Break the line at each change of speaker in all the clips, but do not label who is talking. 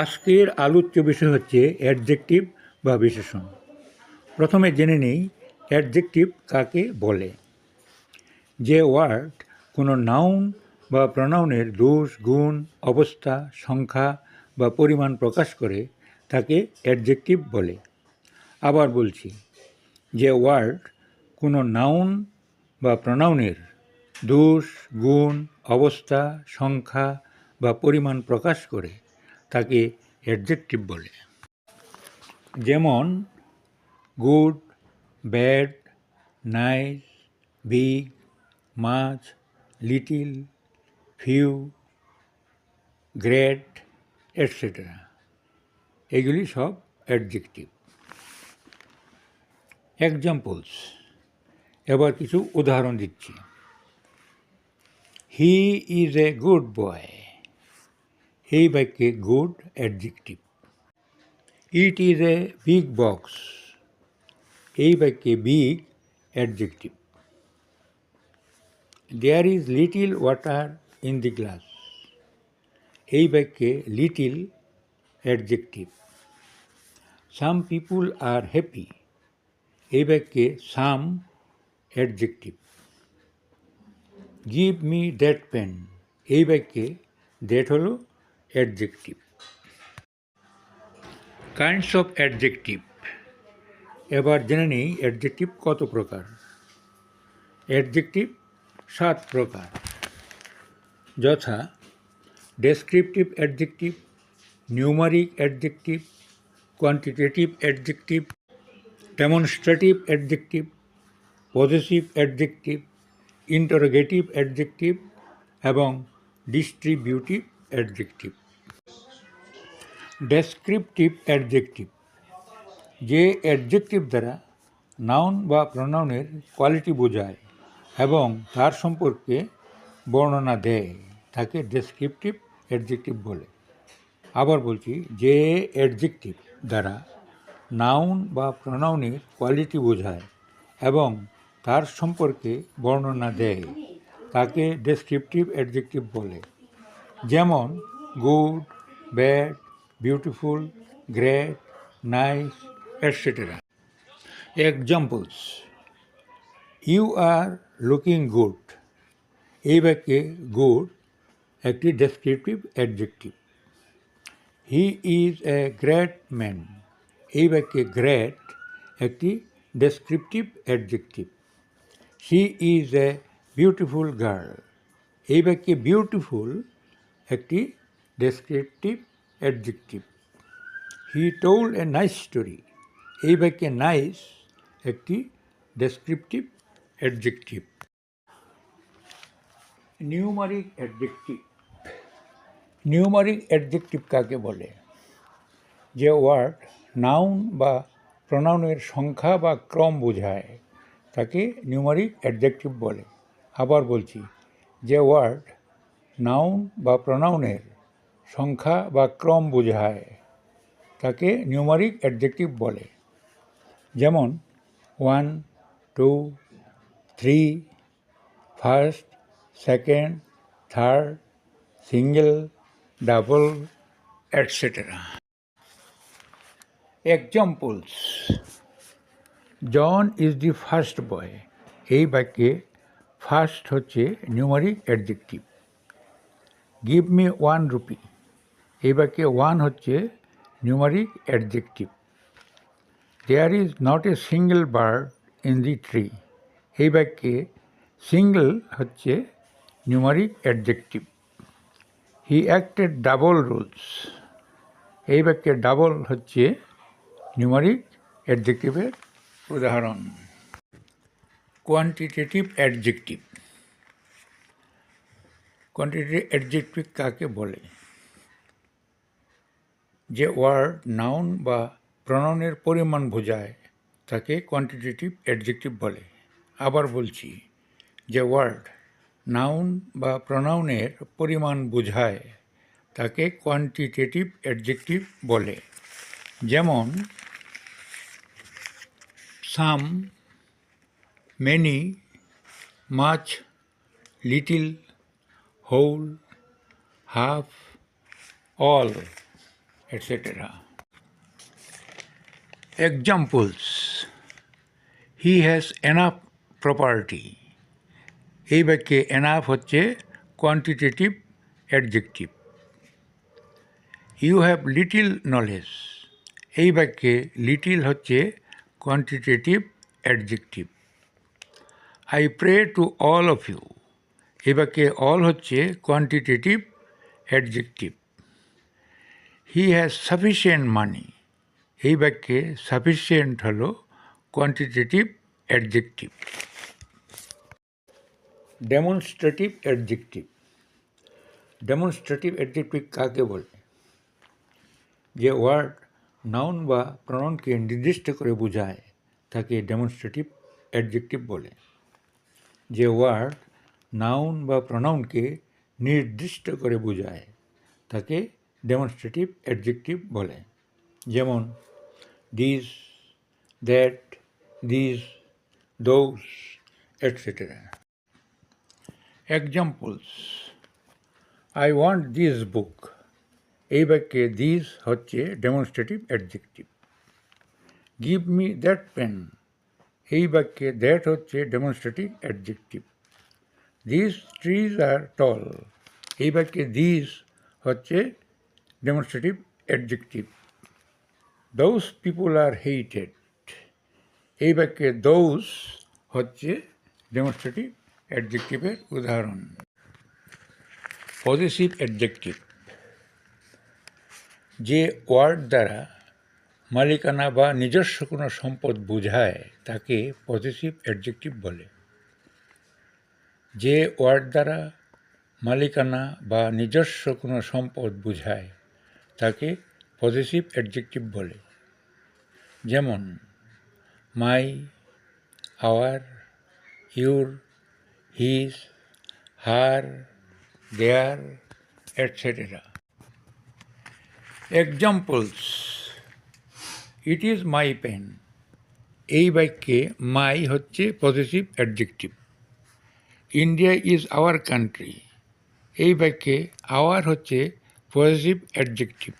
আজকের আলোচ্য বিষয় হচ্ছে অ্যাডজেক্টিভ বা বিশেষণ। প্রথমে জেনে নেই অ্যাডজেক্টিভ কাকে বলে। যে ওয়ার্ড, কোনো নাউন বা প্রনাউনের দোষ, গুণ, অবস্থা, সংখ্যা বা পরিমাণ প্রকাশ করে তাকে অ্যাডজেক্টিভ বলে। আবার বলছি, যে ওয়ার্ড, কোনো নাউন বা প্রনাউনের দোষ, গুণ, অবস্থা, সংখ্যা বা পরিমাণ প্রকাশ করে তাকে অ্যাডজেক্টিভ বলে। যেমন good bad nice big much little few great et cetera এগুলি সব অ্যাডজেক্টিভ এক্সাম্পলস এবার কিছু উদাহরণ দিচ্ছি। হি ইজ এ গুড বয় এই বাক্যে good adjective it is a big box এই বাক্যে big adjective there is little water in the glass এই বাক্যে little adjective some people are happy এই বাক্যে some adjective give me that pen এই বাক্যে দ্যাট হলো অ্যাডজেক্টিভ কাইন্ডস অফ অ্যাডজেক্টিভ এবার জেনে নেই অ্যাডজেক্টিভ কত প্রকার? অ্যাডজেক্টিভ সাত প্রকার। যথা descriptive adjective numeric adjective quantitative adjective demonstrative adjective positive adjective interrogative adjective এবং ডিস্ট্রিবিউটিভ অ্যাডজেক্টিভ ডেসক্রিপটিভ অ্যাডজেক্টিভ যে অ্যাডজেক্টিভ দ্বারা নাউন বা প্রনাউনের কোয়ালিটি বোঝায় এবং তার সম্পর্কে বর্ণনা দেয়, তাকে ডেসক্রিপটিভ অ্যাডজেক্টিভ বলে। আবার বলছি, যে অ্যাডজেক্টিভ দ্বারা নাউন বা প্রনাউনের কোয়ালিটি বোঝায় এবং তার সম্পর্কে বর্ণনা দেয়, তাকে ডেসক্রিপটিভ অ্যাডজেক্টিভ বলে। যেমন good bad beautiful great nice et cetera examples you are looking good এই বাক্যে গুড একটি descriptive adjective he is a great man এই বাক্যে গ্রেট একটি descriptive adjective she is a beautiful girl এই বাক্যে বিউটিফুল একটি descriptive adjective he told a nice story এই বাক্যে নাইস একটি descriptive adjective numeric adjective numeric adjective কাকে বলে? যে ওয়ার্ড নাউন বা প্রনাউনের সংখ্যা বা ক্রম বোঝায়, তাকে নিউমারিক অ্যাডজেক্টিভ বলে। আবার বলছি, যে ওয়ার্ড নাউন বা প্রনাউনের সংখ্যা বা ক্রম বোঝায়, তাকে নিউমারিক অ্যাডজেক্টিভ বলে। যেমন one two three first second third single double et cetera examples John is the first boy এই বাক্যে ফার্স্ট হচ্ছে numeric adjective give me one rupee এই বাক্যে ওয়ান হচ্ছে numeric adjective there is not a single bird in the tree এই বাক্যে single হচ্ছে numeric adjective he acted double rules এই বাক্যে ডাবল হচ্ছে নিউমারিক অ্যাডজেক্টিভের উদাহরণ। কোয়ান্টিটেটিভ অ্যাডজেক্টিভ কোয়ান্টিটেটিভ অ্যাডজেক্টিভ কাকে বলে? যে ওয়ার্ড, নাউন বা প্রনাউনের পরিমাণ বোঝায়, তাকে কোয়ান্টিটেটিভ অ্যাডজেক্টিভ বলে। আবার বলছি যে ওয়ার্ড, নাউন বা প্রনাউনের পরিমাণ বোঝায়, তাকে কোয়ান্টিটেটিভ অ্যাডজেক্টিভ বলে। যেমন some many much little whole half all etc. Examples. He has enough property. এই বাক্যে এনাফ হচ্ছে quantitative adjective you have little knowledge এই বাক্যে লিটিল হচ্ছে quantitative adjective I pray to all of you এই বাক্যে অল হচ্ছে quantitative adjective he has sufficient money এই বাক্যে সাফিসিয়েন্ট হলো quantitative adjective demonstrative adjective demonstrative adjective কাকে বলে? যে ওয়ার্ড নাউন বা প্রণনকে নির্দিষ্ট করে বোঝায়, তাকে ডেমনস্ট্রেটিভ অ্যাডজেক্টিভ বলে। যে ওয়ার্ড নাউন বা প্রনাউনকে নির্দিষ্ট করে বোঝায়, তাকে ডেমনস্ট্রেটিভ অ্যাডজেক্টিভ বলে। যেমন this that this those et cetera examples I want this book এই বাক্যে দিস হচ্ছে demonstrative adjective give me that pen এই বাক্যে দ্যাট হচ্ছে demonstrative adjective this trees are tall এই বাক্যে দিস হচ্ছে ডেমনস্ট্রেটিভ অ্যাডজেক্টিভ দৌস পিপুল আর হেইটেড এই বাক্যে দৌস হচ্ছে ডেমনস্ট্রেটিভ অ্যাডজেক্টিভের উদাহরণ। পজিটিভ অ্যাডজেক্টিভ যে ওয়ার্ড দ্বারা মালিকানা বা নিজস্ব কোনো সম্পদ বোঝায়, তাকে পজিটিভ অ্যাডজেক্টিভ বলে। যে ওয়ার্ড দ্বারা মালিকানা বা নিজস্ব কোনো সম্পদ বোঝায় তাকে পজিটিভ অ্যাডজেক্টিভ বলে। যেমন my our your his her their et cetera examples it is my pen এই বাক্যে মাই হচ্ছে positive adjective India is our country এই বাক্যে আওয়ার হচ্ছে positive adjective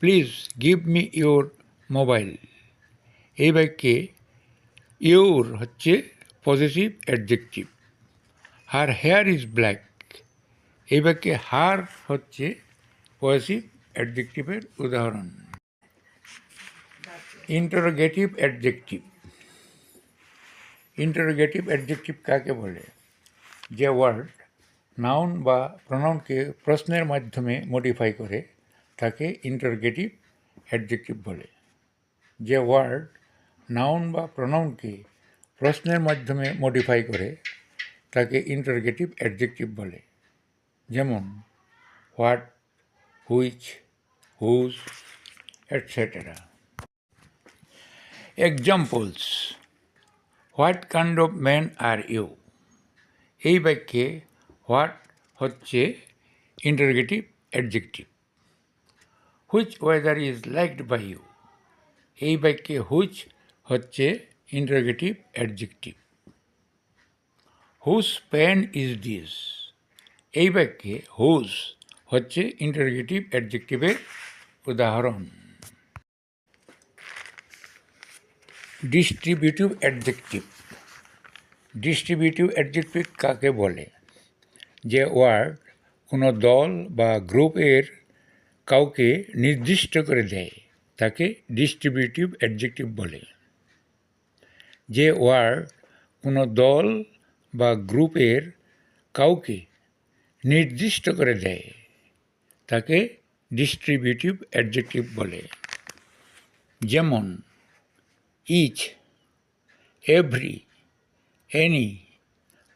please give me your mobile এই বাক্যে ইউর হচ্ছে positive adjective her hair is black এই বাক্যে হার হচ্ছে পজিটিভ অ্যাডজেক্টিভের উদাহরণ. ইন্টারোগেটিভ অ্যাডজেক্টিভ ইন্টারোগেটিভ অ্যাডজেক্টিভ কাকে বলে? যে ওয়ার্ড নাউন বা প্রনাউনকে প্রশ্নের মাধ্যমে মডিফাই করে তাকে ইন্টারোগেটিভ অ্যাডজেক্টিভ বলে। যে ওয়ার্ড নাউন বা প্রনাউনকে প্রশ্নের মাধ্যমে মডিফাই করে তাকে ইন্টারোগেটিভ অ্যাডজেক্টিভ বলে। যেমন what which whose et cetera examples what kind of man are you এই বাক্যে হোয়াট হচ্ছে interrogative adjective. Which weather is liked by you? এই বাক্যে হুইচ হচ্ছে interrogative adjective. Whose pen is this? এই বাক্যে হুজ হচ্ছে ইন্টারোগেটিভ অ্যাডজেক্টিভের উদাহরণ। Distributive adjective. ডিস্ট্রিবিউটিভ অ্যাডজেক্টিভ কাকে বলে? যে ওয়ার্ড কোনো দল বা গ্রুপের কাউকে নির্দিষ্ট করে দেয়, তাকে ডিস্ট্রিবিউটিভ অ্যাডজেক্টিভ বলে। যে ওয়ার্ড কোনো দল বা গ্রুপের কাউকে নির্দিষ্ট করে দেয়, তাকে ডিস্ট্রিবিউটিভ অ্যাডজেক্টিভ বলে। যেমন, each, every, any,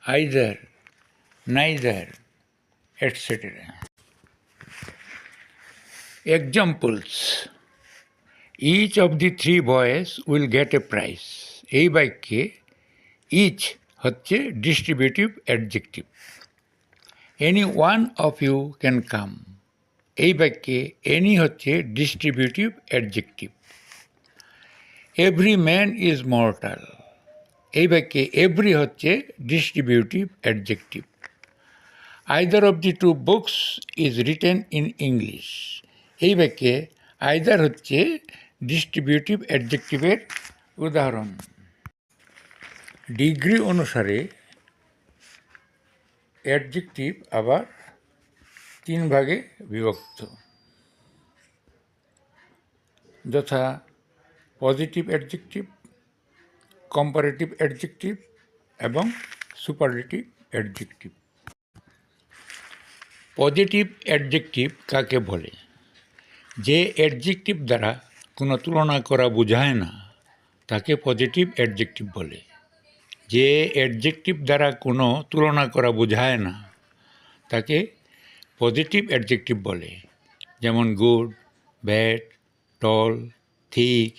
either neither et cetera examples each of the three boys will get a prize এই বাক্যে ইচ হচ্ছে distributive adjective any one of you can come এই বাক্যে এনি হচ্ছে distributive adjective every man is mortal এই বাক্যে every হচ্ছে distributive adjective either of the two books is written in English এই বাক্যে আইদার হচ্ছে ডিস্ট্রিবিউটিভ অ্যাডজেক্টিভের উদাহরণ। ডিগ্রি অনুসারে অ্যাডজেক্টিভ আবার তিন ভাগে বিভক্ত। যথা পজিটিভ অ্যাডজেক্টিভ কম্পারেটিভ অ্যাডজেক্টিভ এবং সুপারলেটিভ অ্যাডজেক্টিভ পজিটিভ অ্যাডজেক্টিভ কাকে বলে? যে অ্যাডজেক্টিভ দ্বারা কোনো তুলনা করা বোঝায় না, তাকে পজিটিভ অ্যাডজেক্টিভ বলে। যে অ্যাডজেক্টিভ দ্বারা কোনো তুলনা করা বোঝায় না, তাকে পজিটিভ অ্যাডজেক্টিভ বলে। যেমন good bad tall thick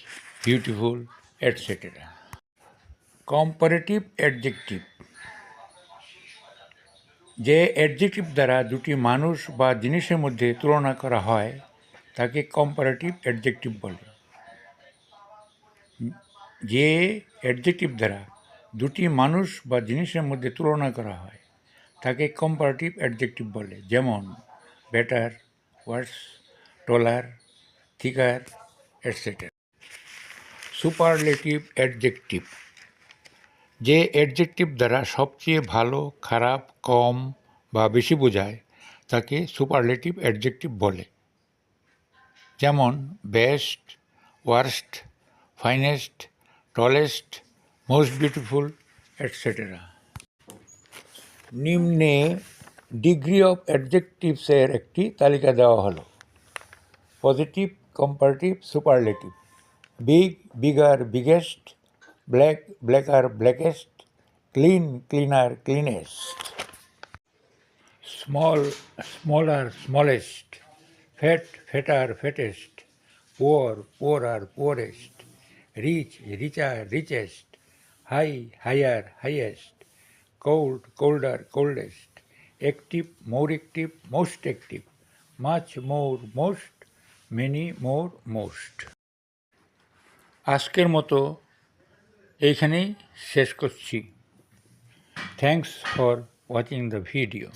beautiful et cetera comparative adjective যে অ্যাডজেক্টিভ দ্বারা দুটি মানুষ বা জিনিসের মধ্যে তুলনা করা হয়, তাকে কম্পারেটিভ অ্যাডজেক্টিভ বলে। যে অ্যাডজেক্টিভ দ্বারা দুটি মানুষ বা জিনিসের মধ্যে তুলনা করা হয়, তাকে কম্পারেটিভ অ্যাডজেক্টিভ বলে। যেমন better worse taller thicker et cetera superlative adjective যে অ্যাডজেক্টিভ দ্বারা সবচেয়ে ভালো, খারাপ, কম বা বেশি বোঝায়, তাকে সুপারলেটিভ অ্যাডজেক্টিভ বলে। যেমন best worst finest tallest most beautiful et cetera নিম্নে ডিগ্রি অফ অ্যাডজেক্টিভসের একটি তালিকা দেওয়া হলো। Positive comparative superlative big bigger biggest black blacker blackest clean cleaner cleanest small smaller smallest fat fatter fattest poor poor poorest rich richer richest high higher highest cold colder coldest active more active most active much more most many more most আজকের মতো এইখানেই শেষ করছি। Thanks for watching the video